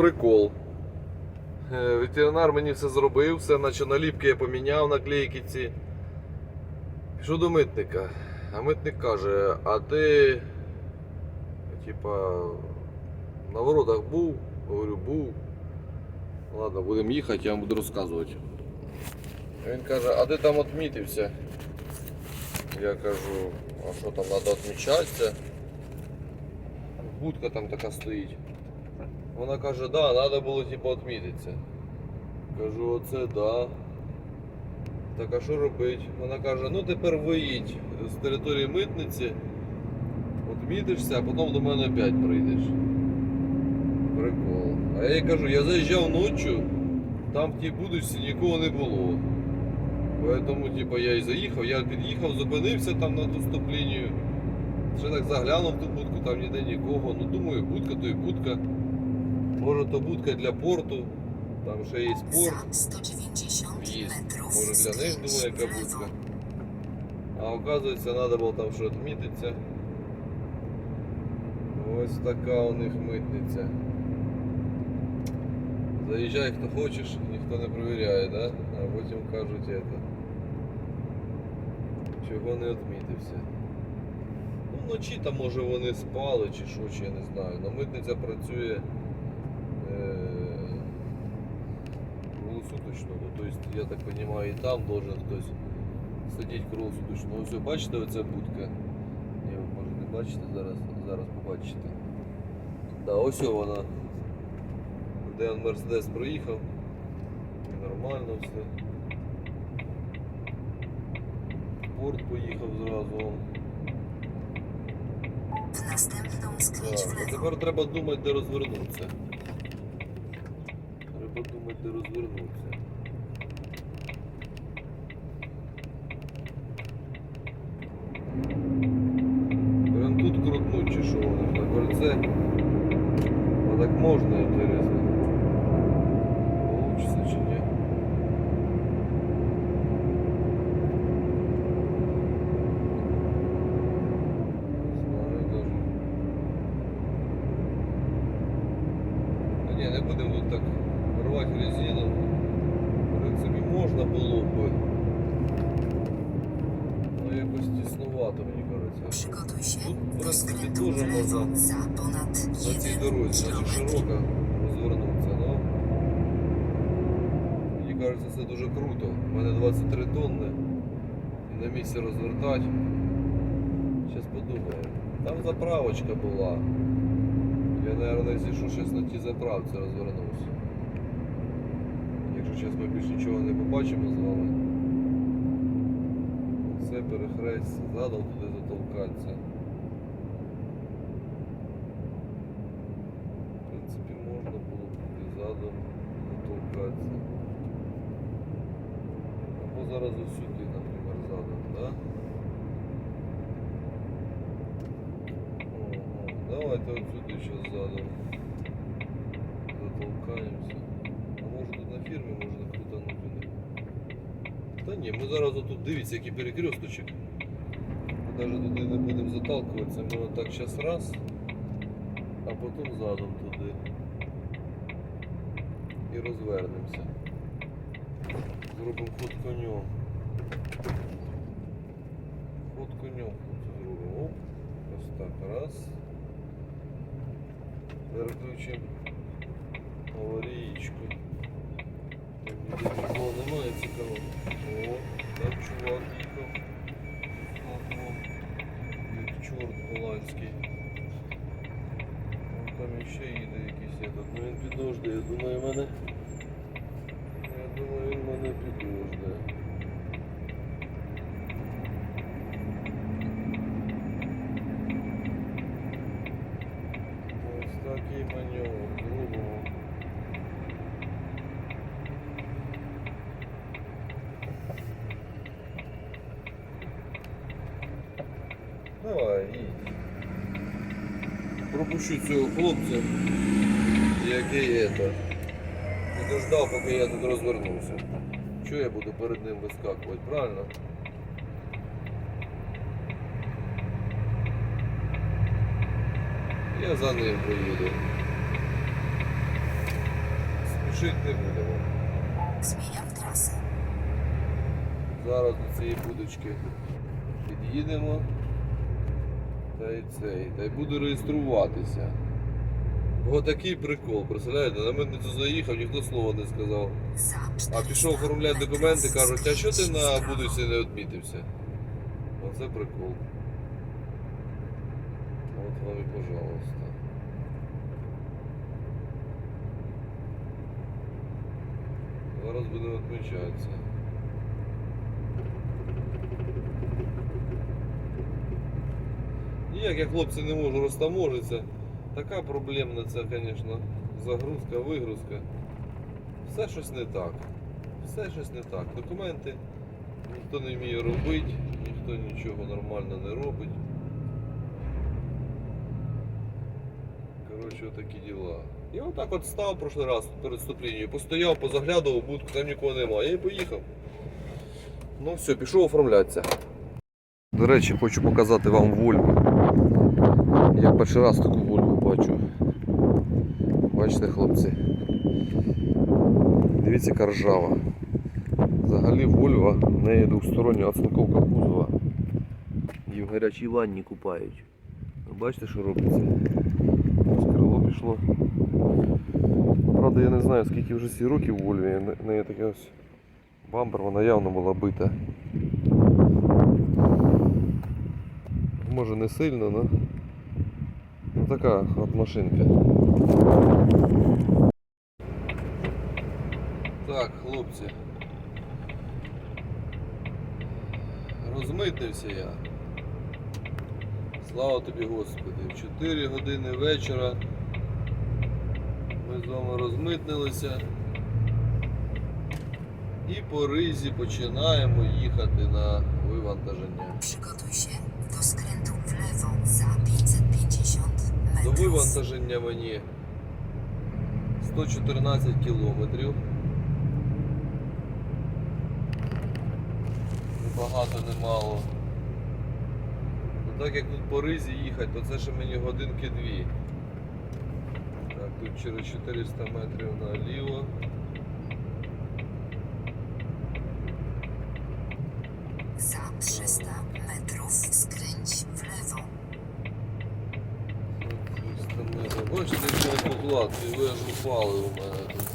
прикол. Е, Ветеринар мені все зробив, все, наче наліпки я поміняв наклейки ці. Пішов до митника. А митник каже, а ти типа на воротах був? Говорю, був. Ладно, будемо їхати, я вам буду розказувати. Він каже, а ти там відмітився? Я кажу, а що там треба відмічатися? Будка там така стоїть. Вона каже, да, треба було типу відмітитися. Кажу, оце да. Так а що робити? Вона каже, ну тепер виїдь з території митниці, відмітишся, а потім до мене опять прийдеш. Прикол. А я їй кажу, я заїжджав ночі, там в тій будочці нікого не було. Поэтому, типа, я і заїхав, я під'їхав, зупинився там на ту стоп-лінію. Ще так заглянув в ту будку, там ніде нікого. Ну думаю, будка то і будка. Може то будка для порту, там ще є порт. Za 190 Есть. metrów Może них w lewo. будка. А оказується, треба було там що відмітитися. Ось така у них митниця. Заїжджай хто хочеш, ніхто не перевіряє, да? а потім кажуть это. Чого не відмітився. Ну, вночі там може вони спали чи що, чи я не знаю. Но митниця працює круглосуточно. Ну, то есть, я так розумію, і там должен хтось сидіти круглосуточно. Ось ви бачите оця будка? Ні, ви може не бачите, зараз, зараз побачите. Да, ось вона. Де Мерседес проїхав. Нормально все. Порт поїхав зразу. Так, тепер треба думати, де розвернутися. Треба думати, де розвернутися. Прям тут крутнуть чи що вони на кольце. А так можна, інтересно. Получится чи ні? Не знаю даже. Та ні, не будемо тут так рвати резину. В принципі, можна було б. Ну якось тіснувато, мені кажеться. Przygotuj się Тут, в do принципі, skrętu дуже w lewo можна za ponad на цій 1 дорозі, значить km. широко розвернутися, ну. Мені кажеться, це дуже круто. У мене 23 тонни. На місці розвертати. Зараз подумаю. Там заправочка була. Я, наверное, зійшов щось на тій заправці розвернувся. Якщо зараз ми більше нічого не побачимо з вами. Це перехрест задом туди затолкатися. В принципі, можна було б і задом затолкатися. Або зараз ось сюди, наприклад, задом, да? Ого, давайте от сюди зараз задом затолкаємося. А може тут на фірмі можна крутанути? Та ні, ми зараз отут дивіться, який перекресточок. Ми навіть туди не будемо заталкуватися, ми отак зараз раз, а потім задом туди. І розвернемося. Зробимо ход конем. Ход конем зробимо. Ось так. Раз. Переключимо аварійку. Там ніде нікого немає цікаво. О, там чувак їхав. Ага. Як чорт голландський. Вон там ще їде якийсь этот. Ну він підожде, я думаю, мене. Я думаю, він мене підожде. Пропущу цього хлопця, який это. Не дождав, поки я тут розвернувся. Чого я буду перед ним вискакувати, правильно? Я за ним поїду. спішити не будемо. Зараз до цієї будочки під'їдемо. Та й цей. Та й буду реєструватися. Бо такий прикол, представляєте, на митницю заїхав, ніхто слова не сказав. А пішов оформляти документи, кажуть, а що ти на prawo. не відмітився? Оце прикол. От вам і пожалуйста. Зараз будемо відмічатися. Ніяк я хлопці не можу розтаможитися. Така проблемна це, звісно, загрузка, вигрузка. Все щось не так. Все щось не так. Документи ніхто не вміє робити, ніхто нічого нормально не робить. Коротше, отакі діла. Я отак от став прошлий раз перед вступленням, постояв, позаглядував будку, там нікого немає. Я і поїхав. Ну все, пішов оформлятися. До речі, хочу показати вам Вольву. Я перший раз таку Вольву бачу. Бачите, хлопці. Дивіться, яка ржава. Взагалі Вольва, в неї двостороння оцинковка кузова. Її в гарячій ванні купають. Бачите, що робиться? Ось крило пішло. Правда, я не знаю, скільки вже ці років в Вольві. В неї таке ось бампер, вона явно була бита. Може не сильно, але ну, така от машинка. Так, хлопці. Розмитнився я. Слава тобі, Господи. В 4 години вечора ми з вами розмитнилися. І по ризі починаємо їхати на вивантаження. Się do skrętu w lewo za 550 До metrów. вивантаження мені 114 кілометрів. Не багато, не мало. Ну, так як тут по ризі їхати, то це ще мені годинки дві. Так, тут через 400 метрів наліво. І ви аж упали у мене тут.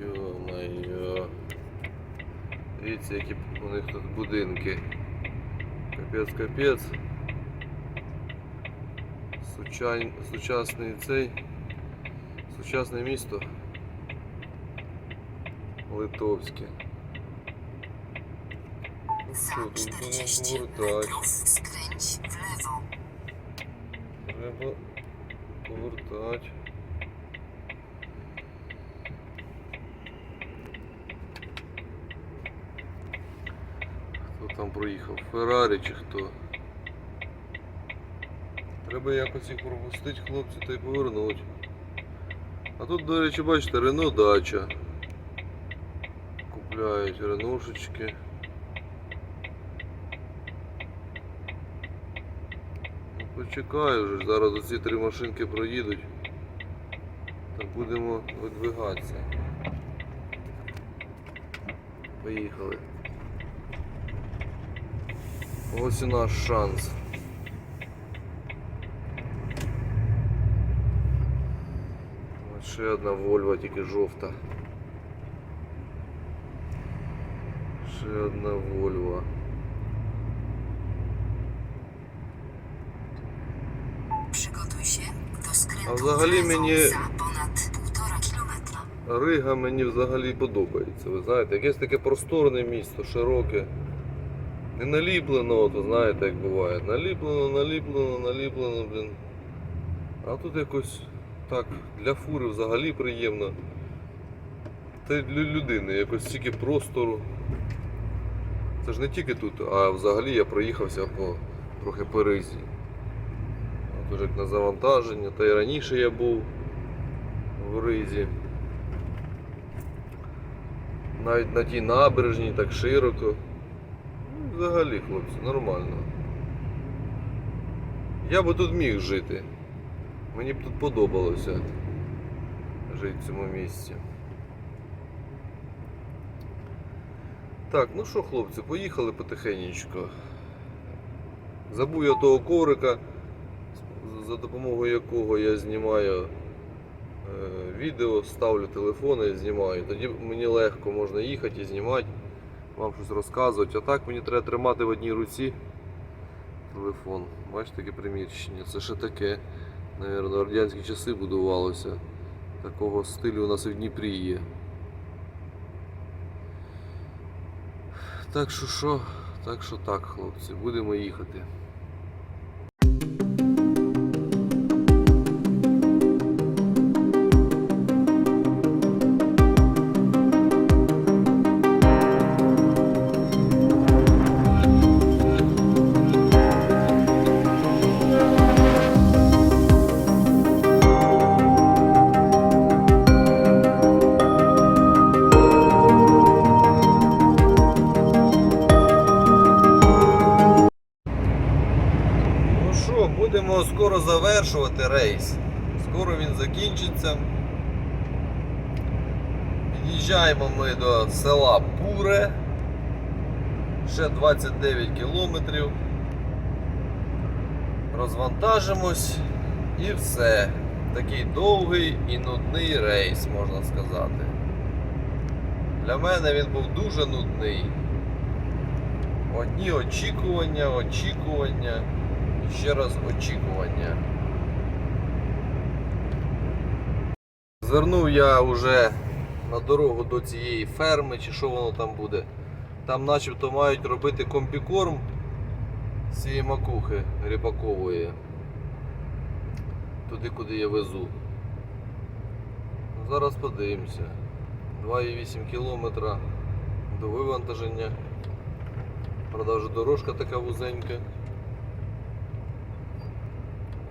Йо-моє. Дивіться, які у них тут будинки. Капець, капець. Сучань... Сучасний цей. Сучасне місто. Литовське. Тут 40 будемо повертати. metrów skręć w lewo. Треба повертати. Хто там проїхав? Феррарі чи хто? Треба якось їх пропустити, хлопці, та й повернути. А тут, до речі, бачите, Рено дача. Купляють реношечки. Почекаю вже, зараз оці три машинки проїдуть. Так будемо видвигатися. Поїхали. Ось і наш шанс. Ось ще одна Вольва, тільки жовта. Ще одна Вольва. W взагалі мені- za ponad 1,5 kilometra. Рига мені взагалі подобається. Ви знаєте, якесь таке просторне місто, широке. Не наліплено, от, ви знаєте, як буває. Наліплено, наліплено, наліплено, блін. А тут якось так, для фури взагалі приємно. Та й для людини якось стільки простору. Це ж не тільки тут, а взагалі я проїхався по трохи по ризі. Як на завантаження, та й раніше я був в ризі. Навіть на тій набережній так широко. Ну, взагалі, хлопці, нормально. Я би тут міг жити. Мені б тут подобалося жити в цьому місці. Так, ну що, хлопці, поїхали потихенечку. Забув я того коврика, за допомогою якого я знімаю е, відео, ставлю телефони і знімаю. Тоді мені легко можна їхати і знімати, вам щось розказувати. А так мені треба тримати в одній руці телефон. Бачите, таке приміщення. Це ще таке. Навірно, радянські часи будувалося. Такого стилю у нас і в Дніпрі є. Так що що, так що так, хлопці, будемо їхати. Під'їжджаємо ми до села Пуре. Ще 29 кілометрів. Розвантажимось і все. Такий довгий і нудний рейс, можна сказати. Для мене він був дуже нудний. Одні очікування, очікування. І ще раз очікування. Звернув я вже на дорогу до цієї ферми, чи що воно там буде. Там начебто мають робити комбікорм цієї макухи ріпакової. Туди, куди я везу. Зараз подивимося. 2,8 кілометра до вивантаження. Правда, дорожка така вузенька.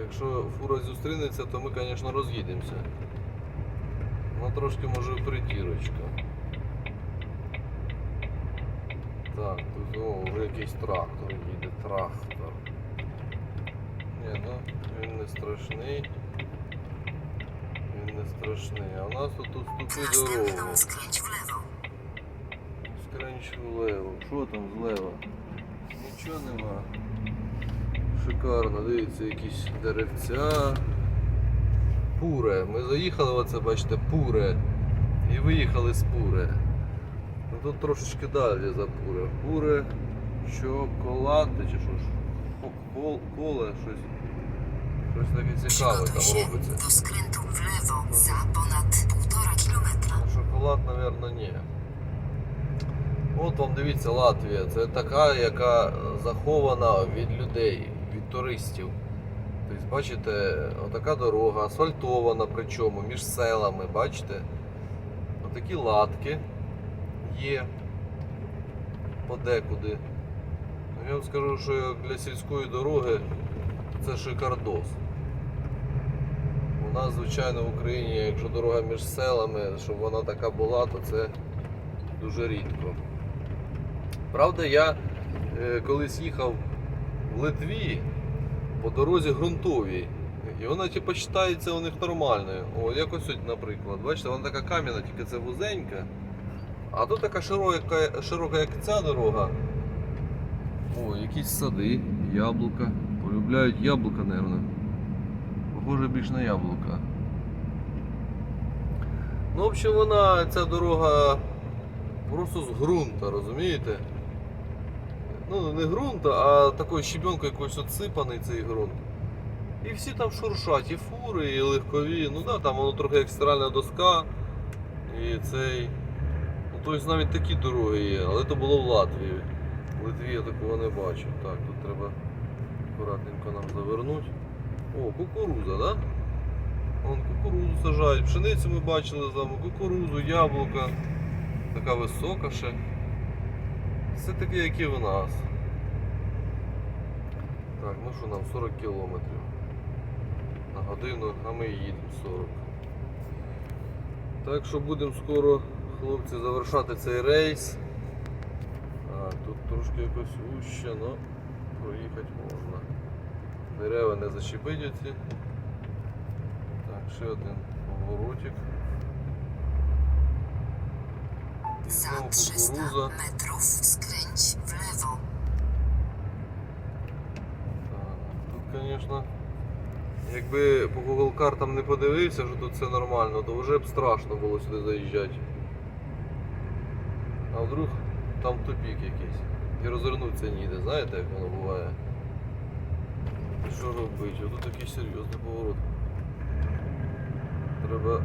Якщо фура зустрінеться, то ми, звісно, роз'їдемося. Трошки може притірочка. Так, тут о, вже якийсь трактор їде, трактор. Ні, ну він не страшний. Він не страшний. А у нас тут тут Za ступи дорогу. Скренч влево. Що там злева? Нічого нема. Шикарно, дивіться, якісь деревця. Пуре. Ми заїхали, оце бачите, пуре. І виїхали з пуре. Ну тут трошечки далі за пуре. Пуре, шоколад, чи що ж? Кол, коле, щось. Щось таке цікаве там робиться. w lewo za ponad 1,5 kilometra. Ну, Шоколад, мабуть, ні. От вам дивіться Латвія. Це така, яка захована від людей, від туристів. Тобто, бачите, отака дорога, асфальтована, причому між селами, бачите? Отакі латки є подекуди. Я вам скажу, що для сільської дороги це шикардос. У нас, звичайно, в Україні, якщо дорога між селами, щоб вона така була, то це дуже рідко. Правда, я е, колись їхав в Литві по дорозі ґрунтовій. І вона типу, вважається у них нормальною. О, якось ось, наприклад. Бачите, вона така кам'яна, тільки це вузенька. А тут така широка, широка як ця дорога. О, якісь сади, яблука. Полюбляють яблука, мабуть. Похоже більш на яблука. Ну, в общем, вона, ця дорога просто з ґрунта, розумієте? Ну, не ґрунта, а такою щебенкою якось отсипаний цей ґрунт. І всі там шуршать, і фури, і легкові. Ну да, там воно трохи як стиральна доска. І цей. Ну, тобто навіть такі дороги є, але то було в Латвії. В Литві я такого не бачив. Так, тут треба акуратненько нам завернути. О, кукуруза, да? Вон кукурузу сажають. Пшеницю ми бачили вами, кукурузу, яблука. Така висока ще. Все таке, як і в нас. Так, ну що нам 40 кілометрів на годину, а ми їдемо 40. Так що будемо скоро, хлопці, завершати цей рейс. А, тут трошки якось вуще, але проїхати можна. Дерева не зачепить оці. Так, ще один поворотик. Za Znowu 300 metrów skręć w lewo. Тут, звісно, якби по Google картам не подивився, що тут все нормально, то вже б страшно було сюди заїжджати. А вдруг там тупік якийсь. І розвернутися ніде, знаєте, як воно буває. І що робити? Тут такий серйозний поворот. Треба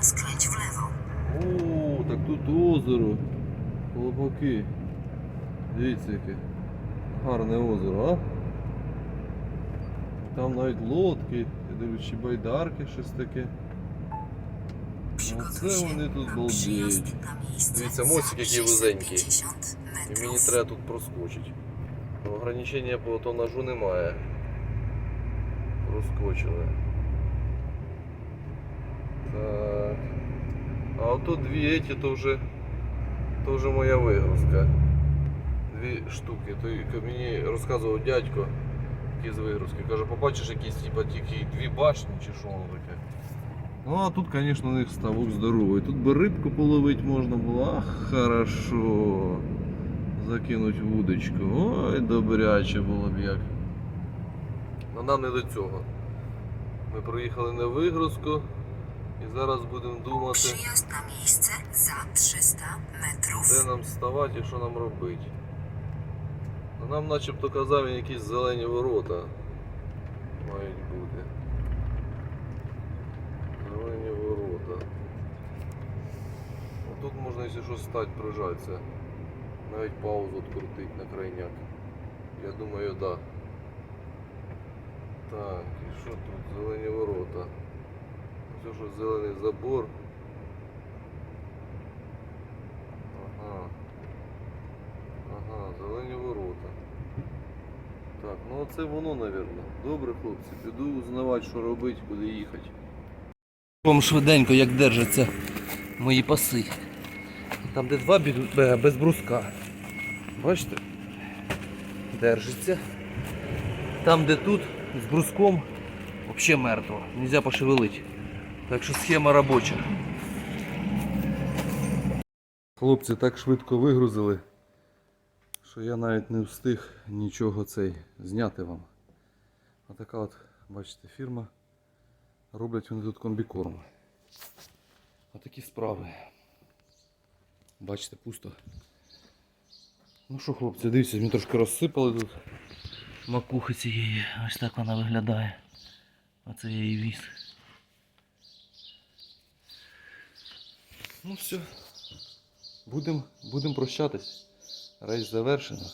skręć w lewo. О, так тут озеро. Колобаки. Дивіться яке. Гарне озеро, а? Там навіть лодки, я дивлюсь, чи байдарки, щось таке. Przygotuj це się вони тут балдіють. Дивіться, мостик який вузенький. І мені треба тут проскочити. Ограничення по тонажу немає. Проскочили. Так. А отут дві еті, то вже, то вже моя вигрузка. Дві штуки. То мені розказував дядько який з вигрузки. Каже, побачиш якісь типа тільки дві башні чи що воно таке. Ну а тут, звісно, у них ставок здоровий. Тут би рибку половити можна було. Ах, хорошо. Закинуть вудочку. Ой, добряче було б як. Но нам не до цього. Ми приїхали на вигрузку і зараз будемо думати, Przyjazd na miejsce za 300 де metrów. нам ставати і що нам робити. Ну, нам начебто казав він якісь зелені ворота мають бути. Зелені ворота. Ну, тут можна, якщо щось стати, прижатися. Навіть паузу відкрутити на крайняк. Я думаю, да. Так, і що тут? Зелені ворота. Все, що зелений забор. Ага. Ага, зелені ворота. Так, ну оце воно, напевно. Добре, хлопці, піду узнавати, що робити, куди їхати. Вам швиденько, як держаться мої паси. Там, де два без бруска. Бачите? Держиться. Там, де тут, з бруском, взагалі мертво. Нельзя пошевелити. Так що схема робоча. Хлопці так швидко вигрузили, що я навіть не встиг нічого цей зняти вам. А така от, бачите, фірма. Роблять вони тут комбікорм. Отакі справи. Бачите, пусто. Ну що, хлопці, дивіться, мені трошки розсипали тут. Макухи цієї, ось так вона виглядає. Оце я її віз. Ну все. Будемо будем прощатись. Рейс завершено.